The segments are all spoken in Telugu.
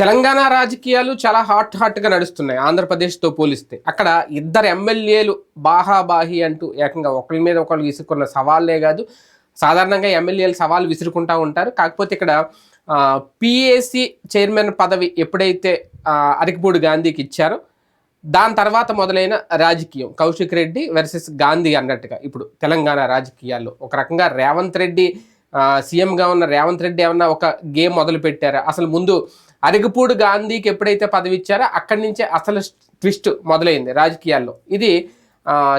తెలంగాణ రాజకీయాలు చాలా హాట్ హాట్గా నడుస్తున్నాయి. ఆంధ్రప్రదేశ్తో పోలిస్తే. అక్కడ ఇద్దరు ఎమ్మెల్యేలు బాహాబాహి అంటూ ఏకంగా ఒకరి మీద ఒకరు విసురుకున్న సవాళ్ళే కాదు. సాధారణంగా ఎమ్మెల్యేలు సవాల్ విసురుకుంటా ఉంటారు. కాకపోతే ఇక్కడ పిఏసి చైర్మన్ పదవి ఎప్పుడైతే అరికిపూడి గాంధీకి ఇచ్చారో దాని తర్వాత మొదలైన రాజకీయం. కౌశిక్ రెడ్డి వర్సెస్ గాంధీ అన్నట్టుగా. ఇప్పుడు తెలంగాణ రాజకీయాల్లో ఒక రకంగా రేవంత్ రెడ్డి సీఎంగా ఉన్న రేవంత్ రెడ్డి ఏమన్నా ఒక గేమ్ మొదలు పెట్టారా అసలు ముందు అరిగపూడి గాంధీకి ఎప్పుడైతే పదవి ఇచ్చారో అక్కడి నుంచే అసలు ట్విస్ట్ మొదలైంది రాజకీయాల్లో. ఇది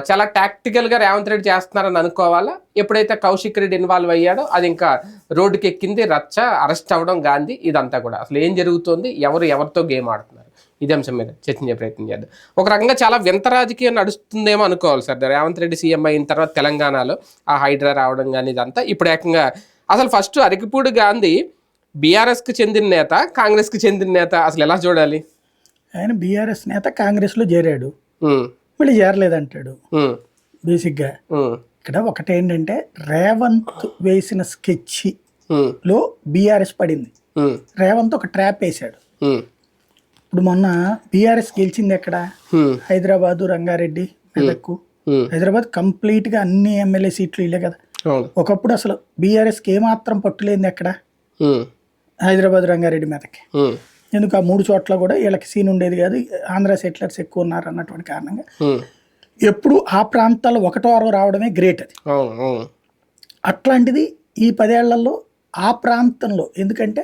చాలా టాక్టికల్గా రేవంత్ రెడ్డి చేస్తున్నారని అనుకోవాలా? ఎప్పుడైతే కౌశిక్ రెడ్డి ఇన్వాల్వ్ అయ్యాడో అది ఇంకా రోడ్డుకి ఎక్కింది రచ్చ అరెస్ట్ అవ్వడం గాంధీ ఇదంతా కూడా. అసలు ఏం జరుగుతోంది? ఎవరు ఎవరితో గేమ్ ఆడుతున్నారు? ఇదే అంశం మీద చర్చించే ప్రయత్నం చేద్దాం. ఒక రకంగా చాలా వింత రాజకీయం నడుస్తుందేమో అనుకోవాలి సార్. రేవంత్ రెడ్డి సీఎం అయిన తర్వాత తెలంగాణలో ఆ హైడ్రా రావడం కానీ ఇదంతా. ఇప్పుడు ఏకంగా అసలు ఫస్ట్ అరికిపూడి గాంధీ బీఆర్ఎస్కి చెందిన నేత కాంగ్రెస్కి చెందిన నేత అసలు ఎలా చూడాలి? ఆయన బీఆర్ఎస్ నేత కాంగ్రెస్లో చేరాడు. మళ్ళీ చేరలేదంటాడు. బేసిక్గా ఇక్కడ ఒకటేంటంటే రేవంత్ వేసిన స్కెచ్లో ఉమ్, బీఆర్ఎస్ పడింది. రేవంత్ ఒక ట్రాప్ వేశాడు. ఇప్పుడు మొన్న బీఆర్ఎస్ గెలిచింది ఎక్కడ? హైదరాబాదు రంగారెడ్డి మెదక్కు. హైదరాబాద్ కంప్లీట్గా అన్ని ఎమ్మెల్యే సీట్లు ఇల్లే కదా. ఒకప్పుడు అసలు బీఆర్ఎస్కి ఏమాత్రం పట్టులేంది ఎక్కడ? హైదరాబాద్ రంగారెడ్డి మీదకి. ఎందుకు ఆ మూడు చోట్ల కూడా వీళ్ళకి సీన్ ఉండేది కాదు ఆంధ్ర సెటిలర్స్ ఎక్కువ ఉన్నారు అన్నటువంటి కారణంగా. ఎప్పుడు ఆ ప్రాంతాల్లో ఒకటో అరవ రావడమే గ్రేట్ అది. అట్లాంటిది ఈ పదేళ్ళలో ఆ ప్రాంతంలో ఎందుకంటే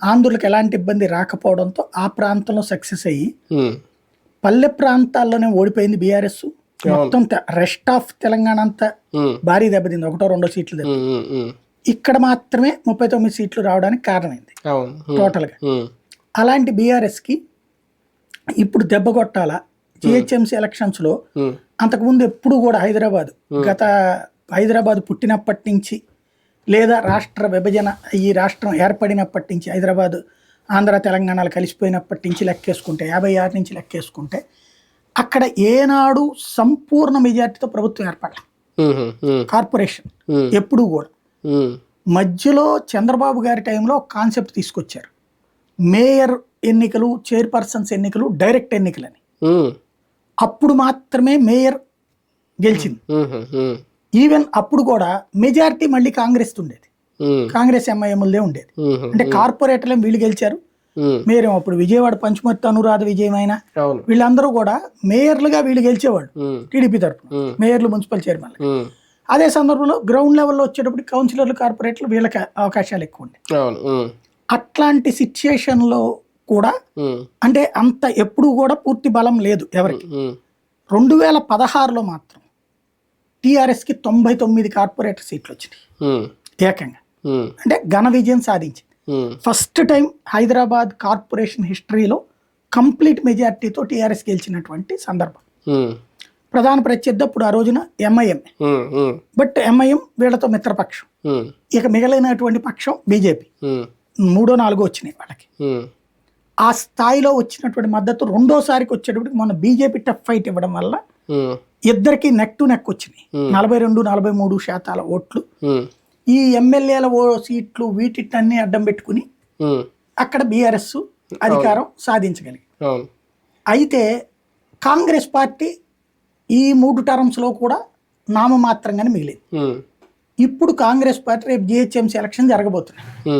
ఆంధ్రులకు ఎలాంటి ఇబ్బంది రాకపోవడంతో ఆ ప్రాంతంలో సక్సెస్ అయ్యి పల్లె ప్రాంతాల్లోనే ఓడిపోయింది బీఆర్ఎస్. మొత్తం రెస్ట్ ఆఫ్ తెలంగాణ అంతా భారీ దెబ్బతింది ఒకటో రెండో సీట్లు దెబ్బ ఇక్కడ మాత్రమే ముప్పై తొమ్మిది సీట్లు రావడానికి కారణమైంది. టోటల్గా అలాంటి బీఆర్ఎస్కి ఇప్పుడు దెబ్బ కొట్టాలా? జిహెచ్ఎంసీ ఎలక్షన్స్లో అంతకుముందు ఎప్పుడు కూడా హైదరాబాద్ గత హైదరాబాద్ పుట్టినప్పటి నుంచి లేదా రాష్ట్ర విభజన ఈ రాష్ట్రం ఏర్పడినప్పటి నుంచి హైదరాబాద్ ఆంధ్ర తెలంగాణలు కలిసిపోయినప్పటి నుంచి లెక్కేసుకుంటే యాభై ఆరు నుంచి లెక్కేసుకుంటే అక్కడ ఏనాడు సంపూర్ణ మెజార్టీతో ప్రభుత్వం ఏర్పడాలి. కార్పొరేషన్ ఎప్పుడు కూడా. మధ్యలో చంద్రబాబు గారి టైంలో కాన్సెప్ట్ తీసుకొచ్చారు. మేయర్ ఎన్నికలు చైర్పర్సన్స్ ఎన్నికలు డైరెక్ట్ ఎన్నికలని. ఉమ్, అప్పుడు మాత్రమే మేయర్ గెలిచింది. ఈవెన్ అప్పుడు కూడా మెజారిటీ మళ్ళీ కాంగ్రెస్ ఉండేది. కాంగ్రెస్ ఎంఐఎంలదే ఉండేది. అంటే కార్పొరేటర్లు వీళ్ళు గెలిచారు? మేయర్ అప్పుడు విజయవాడ పంచమర్తి అనురాధ విజయమైన వీళ్ళందరూ కూడా మేయర్లుగా వీళ్ళు గెలిచేవాళ్ళు. టీడీపీ తరఫున మేయర్లు మున్సిపల్ చైర్మన్ అదే సందర్భంలో గ్రౌండ్ లెవెల్లో వచ్చేటప్పుడు కౌన్సిలర్లు కార్పొరేటర్లు వీళ్ళకి అవకాశాలు ఎక్కువ ఉమ్, అట్లాంటి సిచ్యుయేషన్లో కూడా అంటే అంత ఎప్పుడు కూడా పూర్తి బలం లేదు ఎవరికి. రెండు వేల పదహారులో మాత్రం టీఆర్ఎస్కి తొంభై తొమ్మిది కార్పొరేటర్ సీట్లు వచ్చినాయి. ఏకంగా. అంటే ఘన విజయం సాధించింది. ఫస్ట్ టైం హైదరాబాద్ కార్పొరేషన్ హిస్టరీలో కంప్లీట్ మెజార్టీతో టీఆర్ఎస్ గెలిచినటువంటి సందర్భం. ప్రధాన ప్రత్యర్థి అప్పుడు ఆ రోజున ఎంఐఎం బట్ ఎంఐఎం వీళ్ళతో మిత్రపక్షం. ఇక మిగిలినటువంటి పక్షం బీజేపీ మూడో నాలుగో వచ్చినాయి వాళ్ళకి. ఆ స్థాయిలో వచ్చినటువంటి మద్దతు రెండోసారికి వచ్చేటప్పటికి మన బీజేపీ టఫ్ ఫైట్ ఇవ్వడం వల్ల ఇద్దరికి నెక్ టు నెక్ వచ్చినాయి. నలభై రెండు నలభై మూడు శాతాల ఓట్లు. ఈ ఎమ్మెల్యేల ఓ సీట్లు వీటిటన్ని అడ్డం పెట్టుకుని అక్కడ బీఆర్ఎస్ అధికారం సాధించగలిగింది అవును. అయితే కాంగ్రెస్ పార్టీ ఈ మూడు టర్మ్స్లో కూడా నామమాత్రంగానే మిగిలింది. ఇప్పుడు కాంగ్రెస్ పార్టీ రేపు జిహెచ్ఎంసీ ఎలక్షన్ జరగబోతున్నాయి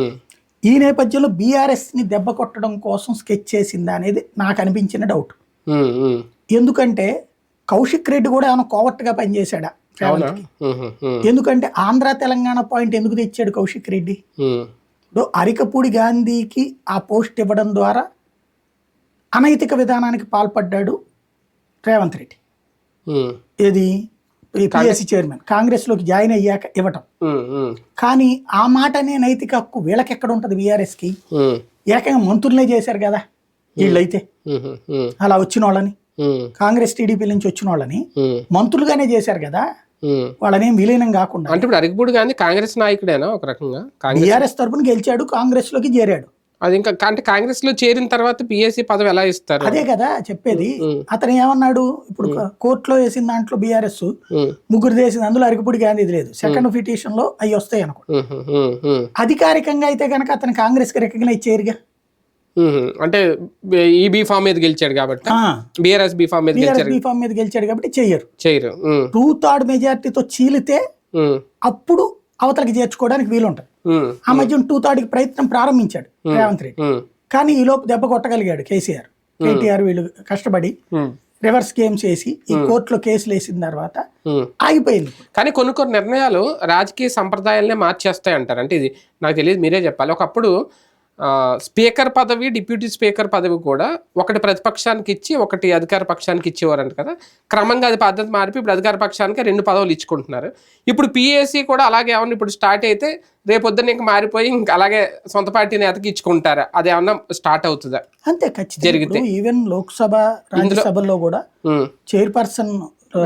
ఈ నేపథ్యంలో బీఆర్ఎస్ని దెబ్బ కొట్టడం కోసం స్కెచ్ చేసిందా అనేది నాకు అనిపించిన డౌట్. ఎందుకంటే కౌశిక్ రెడ్డి కూడా ఏమైనా కోవర్ట్గా పనిచేశాడా ఎందుకంటే ఆంధ్ర తెలంగాణ పాయింట్ ఎందుకు తెచ్చాడు కౌశిక్ రెడ్డి? అరికపూడి గాంధీకి ఆ పోస్ట్ ఇవ్వడం ద్వారా అనైతిక విధానానికి పాల్పడ్డాడు రేవంత్ రెడ్డి. ఏది? PSC chairman. కాంగ్రెస్లోకి జాయిన్ అయ్యాక ఇవ్వటం. కానీ ఆ మాట అనే నైతిక హక్కు వీళ్ళకి ఎక్కడ ఉంటుంది బీఆర్ఎస్కి? ఉమ్, ఏకంగా మంత్రులనే చేశారు కదా వీళ్ళైతే. అలా వచ్చిన వాళ్ళని. కాంగ్రెస్ టీడీపీ నుంచి వచ్చిన వాళ్ళని మంత్రులుగానే చేశారు కదా. వాళ్ళనేం విలీనం కాకుండా. అంటే ఇప్పుడు అరిగిపూడి గాంధీ కాంగ్రెస్ నాయకుడేనా ఒక రకంగా? కాంగ్రెస్ బీఆర్ఎస్ తరపున గెలిచాడు కాంగ్రెస్లోకి చేరాడు. అది ఇంకా అంటే కాంగ్రెస్లో చేరిన తర్వాత పిఎస్సి పదవి ఎలా ఇస్తారు? అదే కదా చెప్పేది. అతను ఏమన్నాడు? ఇప్పుడు కోర్టులో వేసిన దాంట్లో బీఆర్ఎస్ ముగ్గురు వేసింది అందులో అరికపూడి గాంధీది లేదు. సెకండ్ పిటిషన్లో అవి వస్తాయి అనుకో. అధికారికంగా అయితే కనుక అతను కాంగ్రెస్కి రికగ్నైజ్ చేయరుగా. అంటే ఈ బీ ఫామ్ మీద గెలిచాడు కాబట్టి బీఆర్ఎస్ బీ ఫామ్ మీద గెలిచారు బీఫామ్ మీద గెలిచాడు కాబట్టి చెయ్యరు చేయరు. ఉమ్, టూ థర్డ్ మెజారిటీతో చీలితే అప్పుడు అవతలకి చేర్చుకోవడానికి వీలుంటది. ఆ మధ్య టూ థర్డ్కి ప్రయత్నం ప్రారంభించాడు రేవంత్ రెడ్డి. కానీ ఈ లోపు దెబ్బ కొట్టగలిగాడు కేసీఆర్. కేటీఆర్ వీళ్ళు కష్టపడి రివర్స్ గేమ్స్ వేసి ఈ కోర్టులో కేసులు వేసిన తర్వాత. ఆగిపోయింది. కానీ కొన్ని కొన్ని నిర్ణయాలు రాజకీయ సంప్రదాయాలనే మార్చేస్తాయి అంటారు అంటే ఇది నాకు తెలియదు మీరే చెప్పాలి. ఒకప్పుడు స్పీకర్ పదవి డిప్యూటీ స్పీకర్ పదవి కూడా ఒకటి ప్రతిపక్షానికి ఇచ్చి ఒకటి అధికార పక్షానికి ఇచ్చేవారంట కదా. క్రమంగా అది పద్ధతి మారిపి ఇప్పుడు అధికార పక్షానికి రెండు పదవులు ఇచ్చుకుంటున్నారు. ఇప్పుడు పిఎస్సి కూడా అలాగే ఏమన్నా ఇప్పుడు స్టార్ట్ అయితే రేపొద్దున ఇంక మారిపోయి ఇంకా అలాగే సొంత పార్టీ నేతకి ఇచ్చుకుంటారా? అది ఏమన్నా స్టార్ట్ అవుతుందా? అంతే ఖచ్చితంగా. ఈవెన్ లోక్సభ రాజ్యసభలో కూడా చైర్పర్సన్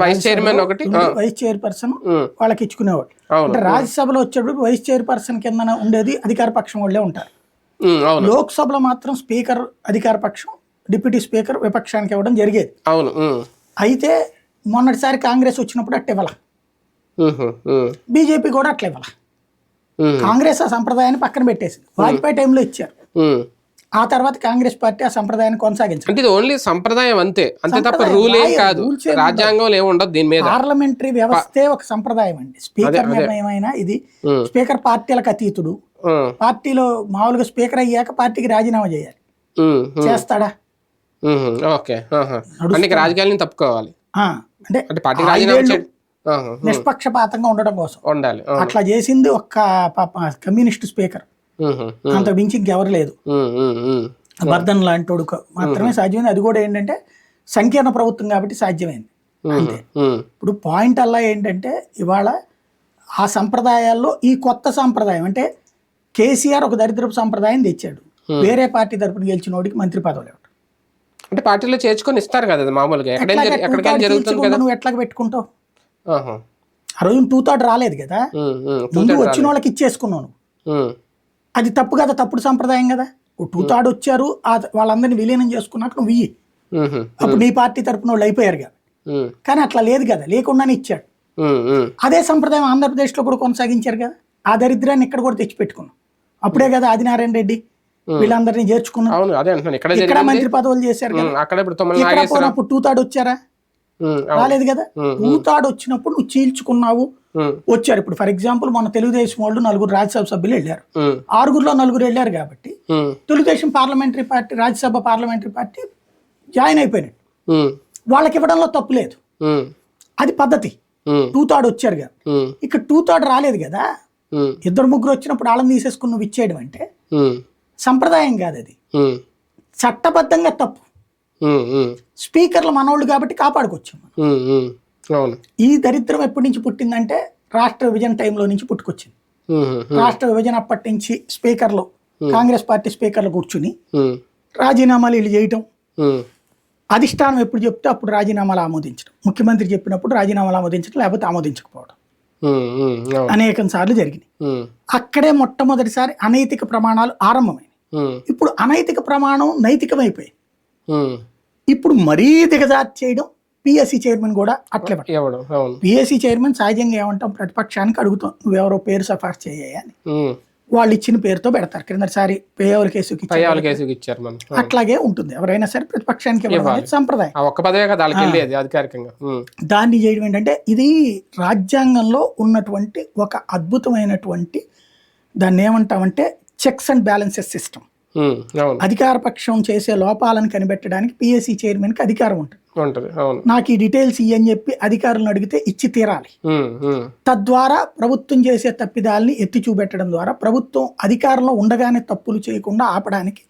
వైస్ చైర్మన్ ఒకటి వైస్ చైర్పర్సన్ వాళ్ళకి ఇచ్చుకునేవాడు అంటే రాజ్యసభలో వచ్చేటప్పుడు వైస్ చైర్పర్సన్ కింద ఉండేది అధికార పక్షం వాళ్ళే ఉంటారు. లోక్సభలో మాత్రం స్పీకర్ అధికార పక్షం డిప్యూటీ స్పీకర్ విపక్షానికి ఇవ్వడం జరిగేది. అవును అయితే మొన్నటిసారి కాంగ్రెస్ వచ్చినప్పుడు అట్ట ఇవ్వాల. బీజేపీ కూడా అట్లా ఇవ్వాల. కాంగ్రెస్ ఆ సంప్రదాయాన్ని పక్కన పెట్టేసింది. వాజ్పేయి టైంలో ఇచ్చారు. ఆ తర్వాత కాంగ్రెస్ పార్టీ ఆ సంప్రదాయాన్ని కొనసాగించారు. అంటే ఇది ఓన్లీ సంప్రదాయం అంతే. అంతే తప్ప రూల్ ఏం కాదు. rules ఏం రాజ్యాంగంలో ఏమి ఉండదు దీని మీద. పార్లమెంటరీ వ్యవస్థే ఒక సంప్రదాయం అండి. స్పీకర్ నిర్ణయం అయినా ఇది స్పీకర్ పార్టీలకు అతీతుడు. పార్టీలో మామూలుగా స్పీకర్ అయ్యాక పార్టీకి రాజీనామా చేయాలి. చేస్తాడా? ఓకే. అంటే రాజకీయాలను తప్పుకోవాలి. అంటే అంటే పార్టీకి రాజీనామా నిష్పక్షపాతంగా ఉండడం కోసం. ఉండాలి అట్లా చేసింది ఒక్క కమ్యూనిస్ట్ స్పీకర్. అంతకు మించి ఇంకెవరు లేదు. బర్ధన్ లాంటి మాత్రమే సాధ్యమైంది. అది కూడా ఏంటంటే సంకీర్ణ ప్రభుత్వం కాబట్టి సాధ్యమైంది. ఉమ్, ఇప్పుడు పాయింట్ అలా ఏంటంటే ఇవాళ ఆ సంప్రదాయాల్లో ఈ కొత్త సంప్రదాయం అంటే కేసీఆర్ ఒక దరిద్రపు సంప్రదాయం తెచ్చాడు. వేరే పార్టీ తరపున గెలిచిన వాడికి మంత్రి పదవులు ఇవ్వడం అంటే పార్టీలో చేర్చుకొని ఇస్తారు కదా మామూలుగా. నువ్వు ఎట్లా పెట్టుకుంటావు. ఆ రోజు టూ థర్డ్ రాలేదు కదా. ముందు వచ్చిన వాళ్ళకి ఇచ్చేసుకున్నావు అది తప్పు కదా తప్పుడు సంప్రదాయం కదా. టూ థర్డ్ వచ్చారు వాళ్ళందరినీ విలీనం చేసుకున్నాక నువ్వు ఇయ్యి. అప్పుడు నీ పార్టీ తరపున వాళ్ళు అయిపోయారు కదా. కానీ అట్లా లేదు కదా లేకుండానే ఇచ్చాడు. అదే సంప్రదాయం ఆంధ్రప్రదేశ్లో కూడా కొనసాగించారు కదా. ఆ దరిద్రాన్ని ఇక్కడ కూడా తెచ్చిపెట్టుకున్నాం. అప్పుడే కదా ఆదినారాయణ రెడ్డి వీళ్ళందరినీ చేర్చుకున్నాం ఇక్కడ మంత్రి పదవులు చేశారు కదా. పోయినప్పుడు టూ థర్డ్ వచ్చారా. రాలేదు కదా? థర్డ్ వచ్చినప్పుడు నువ్వు చీల్చుకున్నావు. వచ్చారు. ఇప్పుడు ఫర్ ఎగ్జాంపుల్ మన తెలుగుదేశం వాళ్ళు నలుగురు రాజ్యసభ సభ్యులు వెళ్ళారు. ఆరుగురులో నలుగురు వెళ్ళారు కాబట్టి Telugu Desam parliamentary party Rajya Sabha parliamentary party join అయిపోయినట్టు. వాళ్ళకి ఇవ్వడంలో తప్పు లేదు. అది పద్ధతి. టూ థర్డ్ వచ్చారు కదా. ఇక్కడ టూ థర్డ్ రాలేదు కదా? ఇద్దరు ముగ్గురు వచ్చినప్పుడు వాళ్ళని తీసేసుకుని నువ్వు ఇచ్చేయడం అంటే సంప్రదాయం కాదు అది. చట్టబద్ధంగా తప్పు. స్పీకర్లు మనోళ్ళు కాబట్టి కాపాడుకోవచ్చు అవును. ఈ దరిద్రం ఎప్పటి నుంచి పుట్టిందంటే రాష్ట్ర విభజన టైంలో నుంచి పుట్టుకొచ్చింది. రాష్ట్ర విభజన అప్పటి నుంచి స్పీకర్లు కాంగ్రెస్ పార్టీ స్పీకర్లు కూర్చుని రాజీనామాలు వీళ్ళు చేయటం. అధిష్టానం ఎప్పుడు చెప్తే అప్పుడు రాజీనామాలు ఆమోదించడం. ముఖ్యమంత్రి చెప్పినప్పుడు రాజీనామాలు ఆమోదించడం లేకపోతే ఆమోదించకపోవడం. అనేకం సార్లు జరిగినాయి. అక్కడే మొట్టమొదటిసారి అనైతిక ప్రమాణాలు ఆరంభమైనాయి. ఇప్పుడు అనైతిక ప్రమాణం నైతికమైపోయింది. ఉమ్, ఇప్పుడు మరీ దిగజారి చేయడం పిఎస్సి చైర్మన్ కూడా అట్లే పిఎస్సి చైర్మన్ సహజంగా ఏమంటాం ప్రతిపక్షానికి అడుగుతాం నువ్వెవరో పేరు సఫార్ చేయ అని. ఉమ్, వాళ్ళు ఇచ్చిన పేరుతో పెడతారు. క్రిందసారి పేయవల కేసుకి ఇచ్చారు. అట్లాగే ఉంటుంది. ఎవరైనా సరే ప్రతిపక్షానికి సంప్రదాయం. ఒక్క పదవే కదా అధికారికంగా. దాన్ని చేయడం ఏంటంటే ఇది రాజ్యాంగంలో ఉన్నటువంటి ఒక అద్భుతమైనటువంటి దాన్ని ఏమంటామంటే చెక్స్ అండ్ బ్యాలెన్సెస్ సిస్టమ్ అధికార పక్షం చేసే లోపాలను కనిపెట్టడానికి పిఎస్సి చైర్మన్కి అధికారం ఉంటుంది. ఉంటది అవును. నాకు ఈ డీటెయిల్స్ ఇయ్యని చెప్పి అధికారులను అడిగితే ఇచ్చి తీరాలి. తద్వారా ప్రభుత్వం చేసే తప్పిదాల్ని ఎత్తి చూపెట్టడం ద్వారా ప్రభుత్వం అధికారంలో ఉండగానే తప్పులు చేయకుండా ఆపడానికి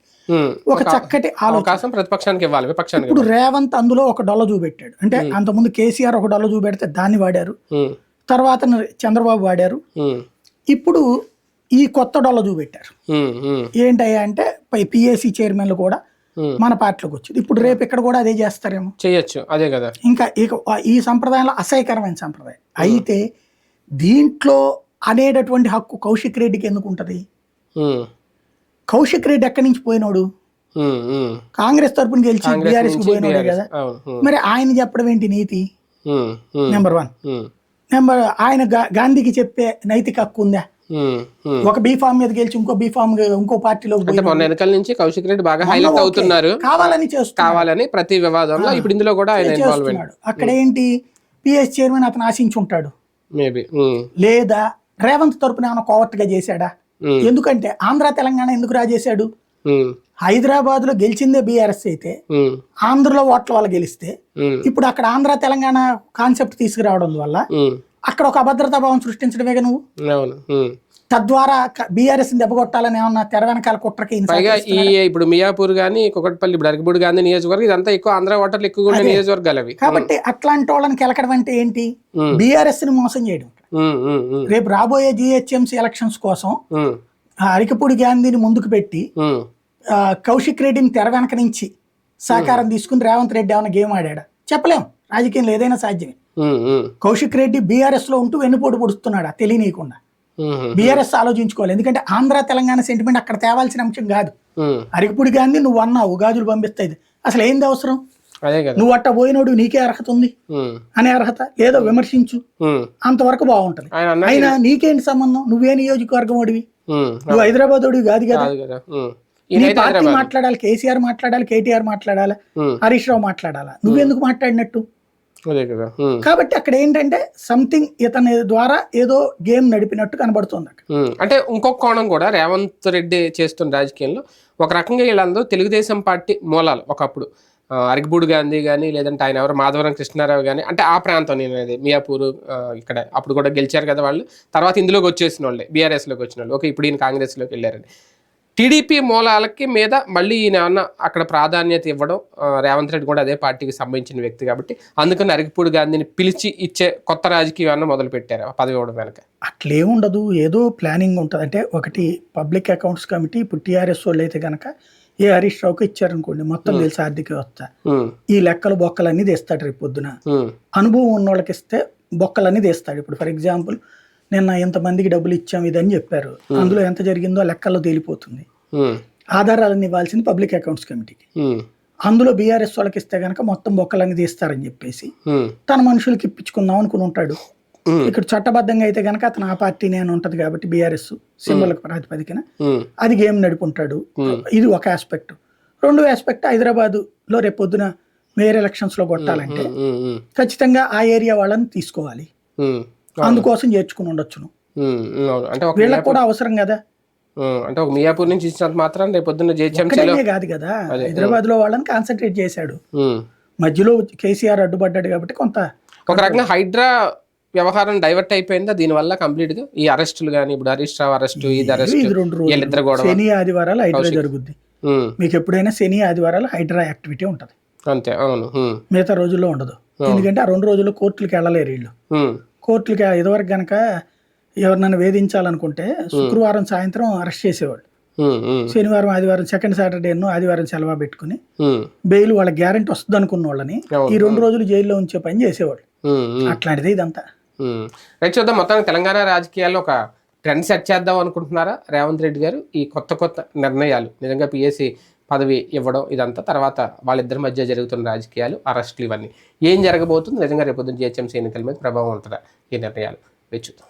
ఒక చక్కటి ఆలోచన. అవకాశం ప్రతిపక్షానికి ఇవ్వాలి విపక్షానికి ఇప్పుడు రేవంత్ అందులో ఒక డొల్ల చూపెట్టాడు. అంటే అంతకుముందు కేసీఆర్ ఒక డొల్ల చూపెడితే దాన్ని వాడారు. తర్వాత చంద్రబాబు వాడారు. ఇప్పుడు ఈ కొత్త డొల్ల చూపెట్టారు. ఏంటయ్యా అంటే పై పిఎస్సి చైర్మన్లు కూడా. మన పార్టీలోకి వచ్చింది ఇప్పుడు రేపు ఇక్కడ కూడా అదే చేస్తారేమో? చెయ్యొచ్చు అదే కదా. ఇంకా ఇక ఈ సంప్రదాయంలో అసహ్యకరమైన సంప్రదాయం. అయితే దీంట్లో అనేటటువంటి హక్కు కౌశిక్ రెడ్డికి ఎందుకు ఉంటుంది? కౌశిక్ రెడ్డి ఎక్కడి నుంచి పోయినోడు. కాంగ్రెస్ తరపున గెలిచి బీఆర్ఎస్కి పోయినోడే. కదా. మరి ఆయన చెప్పడం ఏంటి నీతి? నెంబర్ వన్ నెంబర్ ఆయన గాంధీకి చెప్పే నైతిక హక్కు ఉందా. ఒక బీ ఫామ్ మీద గెలిచి ఇంకో బీ ఫామ్ ఇంకో పార్టీలో మొన్న ఎన్నికల నుంచి కౌశిక్ రెడ్డి బాగా హైలైట్ అవుతున్నారు. కావాలని చేస్తున్నాడు. కావాలని ప్రతి వివాదంలో ఇప్పుడు ఇందులో కూడా ఆయన ఇన్వాల్వ్మెంట్ అక్కడ ఏంటి? పిఎస్ చైర్మన్ అతను ఆశించి ఉంటాడు మేబీ లేదా రేవంత్ తరపున ఏమైనా కోవర్ట్గా చేశాడా? ఎందుకంటే ఆంధ్ర తెలంగాణ ఎందుకు రాజేశాడు? హైదరాబాద్లో గెలిచిందే బీఆర్ఎస్ అయితే ఆంధ్రలో ఓట్ల వల్ల గెలిస్తే ఇప్పుడు అక్కడ ఆంధ్ర తెలంగాణ కాన్సెప్ట్ తీసుకురావడం వల్ల అక్కడ ఒక అభద్రతా భావం సృష్టించడమేగా నువ్వు. తద్వారా బీఆర్ఎస్ దెబ్బకొట్టాలని ఏమన్నా తెర వెనకాల కుట్రకి ఈ ఇప్పుడు మియాపూర్ గానీ కుకట్పల్లి ఇప్పుడు అరకబూడి గాంధీ నియోజకవర్గం ఇదంతా ఎక్కువ ఆంధ్ర ఓటర్లు ఎక్కువగా ఉండే నియోజకవర్గాలు అవి. కాబట్టి అట్లాంటి వాళ్ళని కెలకడం అంటే ఏంటి. బీఆర్ఎస్ని మోసం చేయడం. రేపు రాబోయే జిహెచ్ఎంసీ ఎలక్షన్స్ కోసం అరికపూడి గాంధీని ముందుకు పెట్టి కౌశిక్ రెడ్డిని తెర వెనక నుంచి సహకారం తీసుకుని రేవంత్ రెడ్డి ఏమైనా గేమ్ ఆడాడా? చెప్పలేం. రాజకీయంలో ఏదైనా సాధ్యమే. కౌశిక్ రెడ్డి బీఆర్ఎస్లో ఉంటూ వెన్నుపోటు పొడుస్తున్నాడా? తెలియనీయకుండా. బీఆర్ఎస్ ఆలోచించుకోవాలి. ఎందుకంటే ఆంధ్ర తెలంగాణ సెంటిమెంట్ అక్కడ తేవాల్సిన అంశం కాదు. అరికపూడి గాంధీ నువ్వు అన్నావు గాజులు పంపిస్తాయి అసలు ఏంది అవసరం? నువ్వు అట్ట పోయినోడు నీకే అర్హత ఉంది? అనే అర్హత? లేదో విమర్శించు. అంతవరకు బాగుంటది. అయినా నీకేంటి సంబంధం? నువ్వే నియోజకవర్గం ఓడివి నువ్వు హైదరాబాద్ ఓడివి కాదు కదా. నీ పార్టీ మాట్లాడాలి కేసీఆర్ మాట్లాడాలి కేటీఆర్ మాట్లాడాలి? హరీష్ రావు మాట్లాడాలా? నువ్వెందుకు మాట్లాడినట్టు? అదే కదా. ఉమ్, కాబట్టి అక్కడ ఏంటంటే సంథింగ్ ఇతని ద్వారా ఏదో గేమ్ నడిపినట్టు కనబడుతుంది. అంటే ఇంకొక కోణం కూడా రేవంత్ రెడ్డి చేస్తున్న రాజకీయంలో ఒక రకంగా వీళ్ళందరూ తెలుగుదేశం పార్టీ మూలాలు ఒకప్పుడు. అరగబూడి గాంధీ కానీ లేదంటే ఆయన ఎవరు మాధవరం కృష్ణారావు కానీ అంటే ఆ ప్రాంతం నేను అనేది మియాపూర్ ఇక్కడ అప్పుడు కూడా గెలిచారు కదా వాళ్ళు. తర్వాత ఇందులోకి వచ్చేసిన వాళ్ళే బీఆర్ఎస్లోకి వచ్చిన వాళ్ళు. ఓకే ఇప్పుడు ఈయన కాంగ్రెస్లోకి వెళ్ళారని. టీడీపీ మూలాలకి మీద మళ్ళీ ఈయన ఏమన్నా అక్కడ ప్రాధాన్యత ఇవ్వడం రేవంత్ రెడ్డి కూడా అదే పార్టీకి సంబంధించిన వ్యక్తి కాబట్టి అందుకని అరగపూడి గాంధీని పిలిచి ఇచ్చే కొత్త రాజకీయం అన్న మొదలు పెట్టారు? పదవి ఇవ్వడం వెనక. అట్లేముండదు ఏదో ప్లానింగ్ ఉంటుంది. అంటే ఒకటి పబ్లిక్ అకౌంట్స్ కమిటీ ఇప్పుడు టీఆర్ఎస్ వాళ్ళు అయితే కనుక ఏ హరీష్ రావుకి ఇచ్చారనుకోండి మొత్తం తెలిసి ఆర్థిక వ్యవస్థ. ఈ లెక్కలు బొక్కలన్నీ తీస్తాడు రేపు పొద్దున. అనుభవం ఉన్న వాళ్ళకి ఇస్తే బొక్కలన్నీ తీస్తాడు. ఇప్పుడు ఫర్ ఎగ్జాంపుల్ నిన్న ఇంతమందికి డబ్బులు ఇచ్చాం ఇదని చెప్పారు. అందులో ఎంత జరిగిందో లెక్కల్లో తేలిపోతుంది. ఆధారాలన్నీ ఇవ్వాల్సింది పబ్లిక్ అకౌంట్స్ కమిటీకి. అందులో బీఆర్ఎస్ వాళ్ళకి ఇస్తే కనుక మొత్తం బొక్కలన్నీ తీస్తారని చెప్పేసి తన మనుషులకి ఇప్పించుకుందాం అనుకుని ఉంటాడు. ఇక్కడ చట్టబద్ధంగా అయితే కనుక అతను ఆ పార్టీనే అని ఉంటది కాబట్టి బీఆర్ఎస్ సింబల్ ప్రాతిపదికన అది గేమ్ నడుపుంటాడు. ఇది ఒక ఆస్పెక్ట్ రెండు ఆస్పెక్ట్ హైదరాబాద్లో రేపు పొద్దున మేయర్ ఎలక్షన్స్లో కొట్టాలంటే ఖచ్చితంగా ఆ ఏరియా వాళ్ళని తీసుకోవాలి. అందుకోసం చేర్చుకుని ఉండొచ్చును. అవును. అంటే వీళ్ళకి కూడా అవసరం కదా? అంటే ఒక మియాపూర్ నుంచి ఇచ్చినంత మాత్రం రేపు పొద్దున్న జేహెచ్ఎంసీలో కాదు కదా? హైదరాబాద్లో వాళ్ళని కాన్సన్ట్రేట్ చేశాడు. మధ్యలో కేసీఆర్ అడ్డుపడ్డాడు కాబట్టి కొంత ఒక రకంగా హైడ్రా వ్యవహారం డైవర్ట్ అయిపోయిందా? దీనివల్ల కంప్లీట్గా ఈ అరెస్టులు కానీ ఇప్పుడు హరీష్ రావు అరెస్ట్ ఇది అరెస్ట్ వీళ్ళిద్దరు గొడవ. శని ఆదివారాలు హైడ్రా జరుగుద్ది. మీకు ఎప్పుడైనా శని ఆదివారాలు హైడ్రా యాక్టివిటీ ఉంటది. అంతే అవును. మిగతా రోజుల్లో ఉండదు. ఎందుకంటే ఆ రెండు రోజుల్లో కోర్టులకు వెళ్ళలేరు వీళ్ళు. కోర్టులకి ఇదివరకు గనక ఎవరినైనా వేధించాలనుకుంటే శుక్రవారం సాయంత్రం అరెస్ట్ ఉమ్, శనివారం ఆదివారం సెకండ్ సాటర్డే ఆదివారం సెలవు పెట్టుకుని బెయిల్ వాళ్ళ గ్యారెంటీ వస్తుంది అనుకున్న వాళ్ళని. ఈ రెండు రోజులు జైల్లో ఉంచే పని ఉమ్, అట్లాంటిది ఇదంతా. రైట్ చూద్దాం. మొత్తానికి తెలంగాణ రాజకీయాల్లో ఒక ట్రెండ్ సెట్ చేద్దాం అనుకుంటున్నారా రేవంత్ రెడ్డి గారు? ఈ కొత్త కొత్త నిర్ణయాలు. నిజంగా పిఎస్సి పదవి ఇవ్వడం ఇదంతా తర్వాత వాళ్ళిద్దరి మధ్య జరుగుతున్న రాజకీయాలు అరెస్టులు ఇవన్నీ. ఏం జరగబోతుంది? నిజంగా రేపొద్దున జిహెచ్ఎంసీ ఎన్నికల మీద ప్రభావం ఉంటుందా? ఈ నిర్ణయాలు వేచుతాం